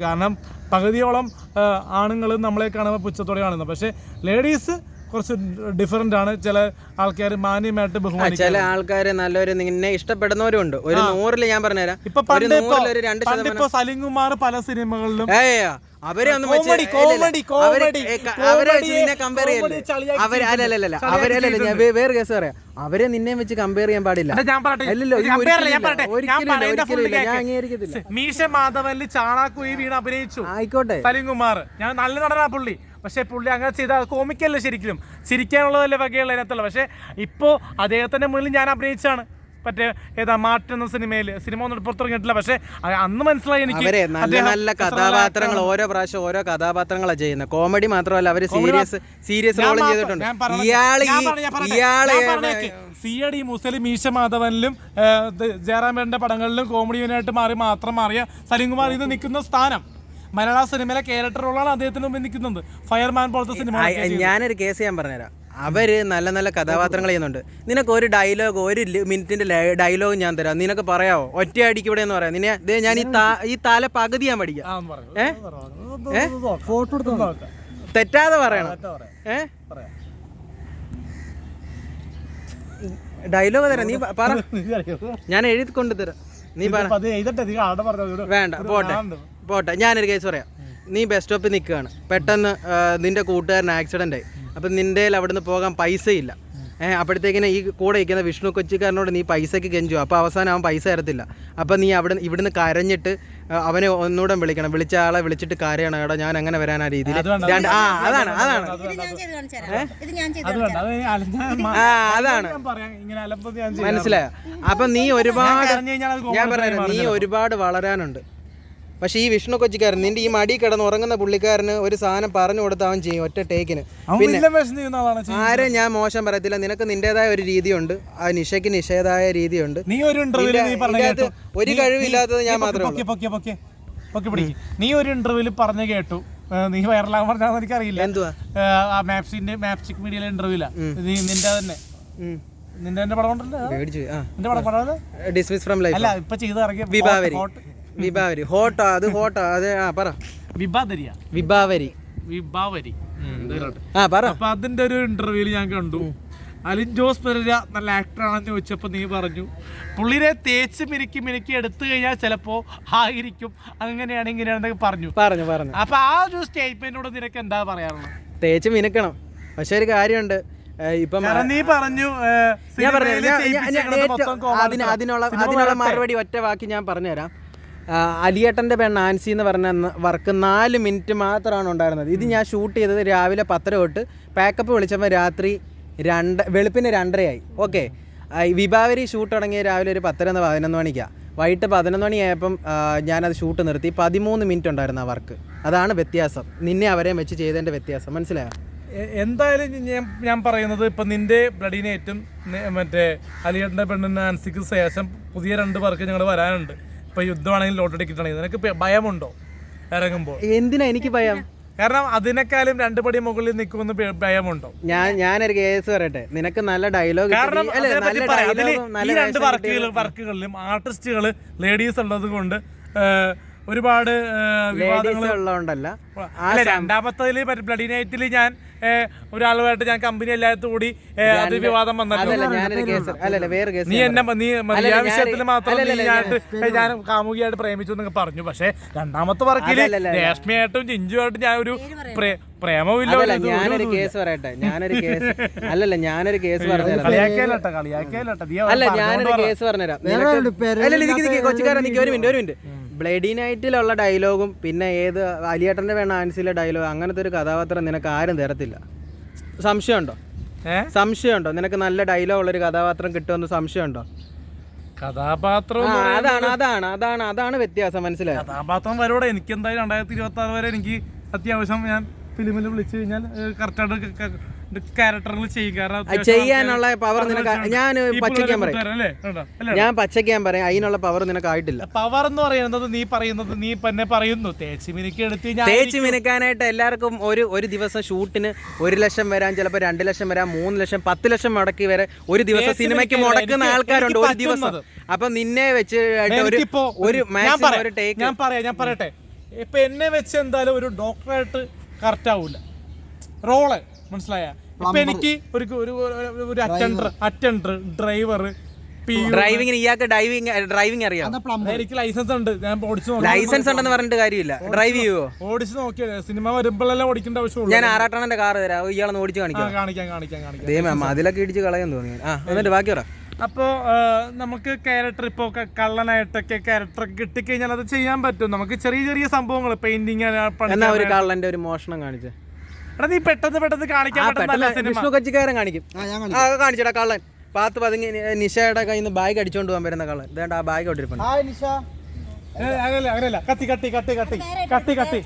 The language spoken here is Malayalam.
കാരണം പകുതിയോളം ആണുങ്ങൾ നമ്മളെ കാണുമ്പോൾ പുച്ഛത്തോടെ കാണുന്നത് പക്ഷേ ലേഡീസ് കുറച്ച് ഡിഫറെന്റ് ആണ്. ചില ആൾക്കാർ മാന്യമായിട്ട് ബഹുമാനിക്കും ചില ആൾക്കാർ നല്ലൊരു നിന്നെ ഇഷ്ടപ്പെടുന്നവരും ഉണ്ട് ഒരു നൂറിൽ ഞാൻ പറഞ്ഞുതരാം. ഇപ്പൊ പണ്ട് ഇപ്പൊ നൂറിൽ സലിംകുമാർ പല സിനിമകളിലും അവരെ ഒന്നും അവരെ നിന്നെ കമ്പയർ ചെയ്യല്ലേ? അവർ അല്ലല്ല അവരല്ലല്ല ഞാൻ വേറെ കേസ് പറയാം. അവരെ നിന്നെ വെച്ച് കമ്പയർ ചെയ്യാൻ പാടില്ല. മീശ മാധവനിൽ ചാണാക്കുയി വീണ് അഭിനയിച്ചു. ആയിക്കോട്ടെ. സലിംകുമാർ. ഞാൻ നല്ല നടനാ പുള്ളി. പക്ഷേ പുള്ളി അങ്ങനെ ചെയ്ത കോമിക്കല്ല ശരിക്കും. ചിരിക്കാനുള്ളതല്ലേ വകയുള്ള അതിനകത്തുള്ള പക്ഷേ ഇപ്പോൾ അദ്ദേഹത്തിന്റെ മുന്നിൽ ഞാൻ അഭിനയിച്ചാണ് മറ്റേ ഏതാ മാറ്റ് എന്ന സിനിമയിൽ സിനിമ ഒന്നും പുറത്തിറങ്ങിയിട്ടില്ല പക്ഷേ അന്ന് മനസ്സിലായി എനിക്ക് നല്ല നല്ല കഥാപാത്രങ്ങൾ ഓരോ പ്രാവശ്യം ഓരോ കഥാപാത്രങ്ങളാണ് ചെയ്യുന്നത്. കോമഡി മാത്രമല്ല അവർ സീരിയസ് സീരിയസ് റോളും ചെയ്തിട്ടുണ്ട്. ഇയാൾ സി ഡി മുസലി മീശ മാധവനിലും ജയറാമേന്റെ പടങ്ങളിലും കോമഡിയനായിട്ട് മാറി മാത്രം മാറിയ സലീംകുമാർ ഇത് നിൽക്കുന്ന സ്ഥാനം. മലയാള സിനിമയിലെ ക്യാരക്ടർ റോളാണ് അദ്ദേഹത്തിന് മുമ്പിൽ നിൽക്കുന്നത്. ഫയർമാൻ പോലത്തെ സിനിമ ഞാനൊരു കേസ് ഞാൻ പറഞ്ഞുതരാം. അവർ നല്ല നല്ല കഥാപാത്രങ്ങൾ ചെയ്യുന്നുണ്ട്. നിനക്ക് ഒരു ഡയലോഗ് ഒരു മിനിറ്റിന്റെ ഡയലോഗ് ഞാൻ തരാം. നിനക്ക് പറയാവോ? ഒറ്റയടിക്ക് ഇവിടെ എന്ന് പറയാം. നിന്നെ ദേ ഞാൻ ഈ താ- ഈ താല പകുതി ഞാൻ പഠിക്കാം. തെറ്റാതെ പറയണം. ഏ? ഡയലോഗ് തരാം. നീ പറ. ഞാൻ എഴുതി കൊണ്ടുതരാം നീ പറ. വേണ്ട പോട്ടെ. പോട്ടെ ഞാനൊരു കേസ് പറയാം. നീ ബസ് സ്റ്റോപ്പിൽ നിൽക്കുകയാണ്. പെട്ടെന്ന് നിന്റെ കൂട്ടുകാരൻ ആക്സിഡന്റ് ആയി. അപ്പം നിന്റെ അവിടെ അവിടുന്ന് പോകാൻ പൈസയില്ല. ഇല്ല ഏഹ് അപ്പോഴത്തേക്കിന് ഈ കൂടെ ഇരിക്കുന്ന വിഷ്ണു കൊച്ചിക്കാരനോട് നീ പൈസയ്ക്ക് കെഞ്ചു അപ്പോൾ അവസാനം അവൻ പൈസ തരത്തില്ല. അപ്പം നീ അവിടെ ഇവിടുന്ന് കരഞ്ഞിട്ട് അവനെ ഒന്നുകൂടെ വിളിക്കണം. വിളിച്ച ആളെ വിളിച്ചിട്ട് കാര്യമാണ് കേട്ടോ ഞാൻ അങ്ങനെ വരാൻ ആ രീതിയിൽ ആ അതാണ് അതാണ്. ആ അതാണ്. ഞാൻ പറയാം ഇങ്ങനെ അലമ്പത് ഞാൻ ചെയ്യാം മനസ്സിലായോ? അപ്പം നീ ഒരുപാട് ഞാൻ പറഞ്ഞു നീ ഒരുപാട് വളരാനുണ്ട്. പക്ഷേ ഈ വിഷ്ണു കൊച്ചിക്കാരൻ നിന്റെ ഈ മടി കിടന്ന് ഉറങ്ങുന്ന പുള്ളിക്കാരന് ഒരു സാധനം പറഞ്ഞു കൊടുത്ത് അവൻ ചെയ്യും ഒറ്റ ടേക്കിന്. ചെയ്യുന്നത്. ആരും ഞാൻ മോശം പറയത്തില്ല. നിനക്ക് നിന്റേതായ ഒരു രീതിയുണ്ട്. ആ നിഷയ്ക്ക് നിഷേധായ രീതിയുണ്ട്. നീ ഒരു കേട്ടു. ഒരു കഴിവില്ലാത്തത് ഞാൻ മാത്രമേ നീ ഒരു ഇന്റർവ്യൂൽ പറഞ്ഞു കേട്ടു. നീ വൈറലാകാൻ പറഞ്ഞാന്ന് എനിക്കറിയില്ല. എന്തുവാ? മാപ്സിന്റെ മാപ്സിക് മീഡിയയിലെ ഇന്റർവ്യൂല നീ നിന്റെ തന്നെ. നിന്റെ പടം ഉണ്ടല്ലോ നിന്റെ പടം പടം ഡിസ്മിസ് ഫ്രം ലൈഫ് അല്ല ഇപ്പൊ ചെയ്ത് ഇറങ്ങിയ വിഭാവരി. ഹോട്ട്- അത് ഹോട്ടോ അത് ആ പറ. വിഭാദരിയ വിഭാവരി. വിഭാവരി. ആ പറ. അപ്പൊ അതിന്റെ ഒരു ഇന്റർവ്യൂൽ ഞാൻ കണ്ടു. അലിൻ ജോസ് പെരുര നല്ല ആക്ടർ ആണെന്ന് ചോദിച്ചപ്പോൾ നീ പറഞ്ഞു പുള്ളിനെ തേച്ച് മിനുക്കി മിനുക്കി എടുത്തു കഴിഞ്ഞാൽ ചിലപ്പോ ആയിരിക്കും. അങ്ങനെയാണ് ഇങ്ങനെയാണെന്നൊക്കെ പറഞ്ഞു. പറഞ്ഞു പറഞ്ഞു. അപ്പൊ ആ ഒരു സ്റ്റേറ്റ്മെന്റിനോട് നിനക്ക് എന്താ പറയാനുള്ളത്? തേച്ച് മിനുക്കണം. പക്ഷെ ഒരു കാര്യമുണ്ട്. ഇപ്പം നീ പറഞ്ഞു ഞാൻ പറഞ്ഞു അതിനുള്ള അതിനുള്ള. മറുപടി ഒറ്റ വാക്കി ഞാൻ പറഞ്ഞുതരാം. അലിയേട്ടന്റെ പേര് നാൻസി എന്ന് പറഞ്ഞ വർക്ക് നാല് മിനിറ്റ് മാത്രമാണ് ഉണ്ടായിരുന്നത്. ഇത് ഞാൻ ഷൂട്ട് ചെയ്തത് രാവിലെ പത്തര തൊട്ട് പാക്കപ്പ് വിളിച്ചപ്പോൾ രാത്രി രണ്ട് വെളുപ്പിന് രണ്ടരയായി. ഓക്കെ. വിഭാവരി ഷൂട്ട് തുടങ്ങിയ രാവിലെ ഒരു പത്തര എന്ന് പതിനൊന്ന് മണിക്കാണ് വൈകിട്ട് പതിനൊന്ന് മണിയായപ്പം ഞാനത് ഷൂട്ട് നിർത്തി. പതിമൂന്ന് മിനിറ്റ് ഉണ്ടായിരുന്നു ആ വർക്ക്. അതാണ് വ്യത്യാസം. നിന്നെ അവരെയും വെച്ച് ചെയ്തതിന്റെ വ്യത്യാസം. മനസ്സിലായോ? എന്തായാലും ഞാൻ ഞാൻ പറയുന്നത് ഇപ്പം നിന്റെ ബ്ലഡിനേറ്റും മറ്റേ അലിയേട്ടന്റെ പെണ്ണിന് നാൻസിക്ക് ശേഷം പുതിയ രണ്ട് വർക്ക് ഞങ്ങൾ വരാനുണ്ട്. ഇപ്പൊ യുദ്ധമാണെങ്കിൽ ലോട്ടറി ടിക്കറ്റ് ആണെങ്കിൽ നിനക്ക് ഭയമുണ്ടോ ഇറങ്ങുമ്പോൾ? എന്തിനാ എനിക്ക് ഭയം? കാരണം അതിനേക്കാളും രണ്ട് പടി മുകളിൽ നിൽക്കുമെന്ന് ഭയ- ഭയമുണ്ടോ? ഞാൻ ഞാനൊരു കേസ് പറയട്ടെ. നിനക്ക് നല്ല ഡയലോഗ് കാരണം അതിനെപ്പറ്റി പറയാം. അതിൽ നല്ല ഈ രണ്ട് വർക്കുകൾ വർക്കുകളിലും ആർട്ടിസ്റ്റുകൾ ലേഡീസ് ഉള്ളത് കൊണ്ട് ഏഹ്, ഒരുപാട് ഏഹ്, വിവാദങ്ങൾ ലേഡീസ് ഉള്ളതുകൊണ്ടല്ല. അല്ല രണ്ടാമത്തതിൽ ബ്ലഡി നൈറ്റിൽ ഞാൻ ഒരാളുമായിട്ട് ഞാൻ കമ്പനി എല്ലായിടത്തും കൂടി അത് വിവാദം വന്നല്ലോ അതല്ല ഞാനൊരു കേസ് അല്ലല്ല വേറെ കേസ് നീ എന്നെ നീ ഞാൻ- വിഷയത്തിൽ മാത്രം നീ ഞാൻ കാമുകിയായിട്ട് പ്രേമിച്ചു എന്നൊക്കെ പറഞ്ഞു. പക്ഷെ രണ്ടാമത്തെ വർക്കിൽ രേഷ്മയായിട്ടും ജിഞ്ചുമായിട്ടും ഞാൻ ഒരു പ്രേ- പ്രേമമില്ല ഞാനൊരു. കേസ് പറയട്ടെ ഞാനൊരു കേസ്. അല്ലല്ല ഞാനൊരു കേസ് പറഞ്ഞുതരാം. അല്ല ഞാനൊരു കേസ് പറഞ്ഞുതരാം. കൊച്ചുകാരൻ നിക്ക് ഒരു മിനിറ്റ് ഒരു മിനിറ്റ്. ബ്ലഡി നൈറ്റിലുള്ള ഡയലോഗും പിന്നെ ഏത് അലിയേട്ടന്റെ വേണ ആൻസിലെ ഡയലോഗ് അങ്ങനത്തെ ഒരു കഥാപാത്രം നിനക്ക് ആരും തരത്തില്ല. സംശയമുണ്ടോ? സംശയമുണ്ടോ? നിനക്ക് നല്ല ഡയലോഗ് ഉള്ളൊരു കഥാപാത്രം കിട്ടുമെന്ന് സംശയമുണ്ടോ? കഥാപാത്രം അതാണ് അതാണ് അതാണ് അതാണ് വ്യത്യാസം മനസ്സിലായോ? കഥാപാത്രം വരോടെ എനിക്ക് എന്തായാലും രണ്ടായിരത്തി ഇരുപത്തി ആറ് വരെ എനിക്ക് അത്യാവശ്യം ഞാൻ ഫിലിമിൽ വിളിച്ചു കഴിഞ്ഞാൽ കറക്റ്റായിട്ട് അത് ചെയ്യാനുള്ള പവർ നിനക്ക് ഞാൻ പച്ചയ്ക്കാൻ പറയും? ഞാൻ പച്ചയ്ക്കാൻ പറയും. അതിനുള്ള പവർ നിനക്ക് ആയിട്ടില്ല. പവർ എന്ന് പറയുന്നത് നീ പറയുന്നത് നീ തന്നെ പറയുന്നു. തേച്ച് മിനുക്കി എടുത്ത് തേച്ച് മിനുക്കാനായിട്ട് എല്ലാവർക്കും ഒരു ഒരു ദിവസം ഷൂട്ടിന് ഒരു ലക്ഷം വരാൻ ചിലപ്പോൾ രണ്ട് ലക്ഷം വരാം മൂന്ന് ലക്ഷം പത്ത് ലക്ഷം മുടക്കി വരെ ഒരു ദിവസം സിനിമയ്ക്ക് മുടക്കുന്ന ആൾക്കാരുണ്ട് ഒരു ദിവസം. അപ്പൊ നിന്നെ വെച്ച് ഒരു ഒരു ടേക്ക് ഞാൻ പറയാം ഞാൻ പറയട്ടെ. ഇപ്പൊ എന്നെ വെച്ച് എന്തായാലും ഒരു ഡോക്ടറായിട്ട് കറക്റ്റ് ആവൂല. റോൾ. മനസ്സിലായ? ഇപ്പൊ എനിക്ക് ഒരു ഒരു അറ്റൻഡർ അറ്റൻഡർ ഡ്രൈവർ ഡ്രൈവിംഗിന് ഇയാൾക്ക് ഡ്രൈവിംഗ് ഡ്രൈവിംഗ് അറിയാം? എനിക്ക് ലൈസൻസ് ഉണ്ട്. ഞാൻ ഓടിച്ചു നോക്കി ലൈസൻസ് ഉണ്ടെന്ന് പറഞ്ഞിട്ട് കാര്യമില്ല. ഡ്രൈവ് ചെയ്യുവോ? ഓടിച്ചു നോക്കിയത്. സിനിമ വരുമ്പോഴല്ലേ ഓടിക്കേണ്ട ആവശ്യമുള്ളൂ. ഞാൻ ആറാട്ടണന്റെ കാർ തരാം. ഇയാളൊന്ന് ഓടിച്ചു കാണിക്കാം. കാണിക്കാം കാണിക്കാം കാണിക്കാം. മാം അതിലൊക്കെ ഇടിച്ച് കളയാൻ തോന്നി. ആ എന്നിട്ട് ബാക്കി പറ. അപ്പോൾ നമുക്ക് ക്യാരക്ടർ ഇപ്പോൾ കള്ളനായിട്ടൊക്കെ ക്യാരക്ടർ കിട്ടിക്കഴിഞ്ഞാൽ അത് ചെയ്യാൻ പറ്റും. നമുക്ക് ചെറിയ ചെറിയ സംഭവങ്ങൾ പെയിന്റിങ് ഒരു കള്ളന്റെ ഒരു മോഷണം കാണിച്ച്. എടാ നീ പെട്ടെന്ന് പെട്ടെന്ന് കാണിക്കാൻ പറ്റുന്ന നല്ല സിനിമ. വിഷ്ണു കച്ചിക്കാരൻ കാണിക്കും. ആ കാണിച്ചടാ കള്ളൻ. പാത്ത് പതുങ്ങി നിഷയുടെ കയ്യിൽ നിന്ന് ബാഗ് അടിച്ചോണ്ട് പോകാൻ വരുന്ന കള്ളൻ. ഇതേണ്ട ആ ബാഗ് കൊണ്ടിരിപ്പുണ്ട് ഏ, അങ്ങനെയല്ല അങ്ങനെയല്ല കത്തി കത്തി കത്തി കത്തി. കത്തി കത്തി.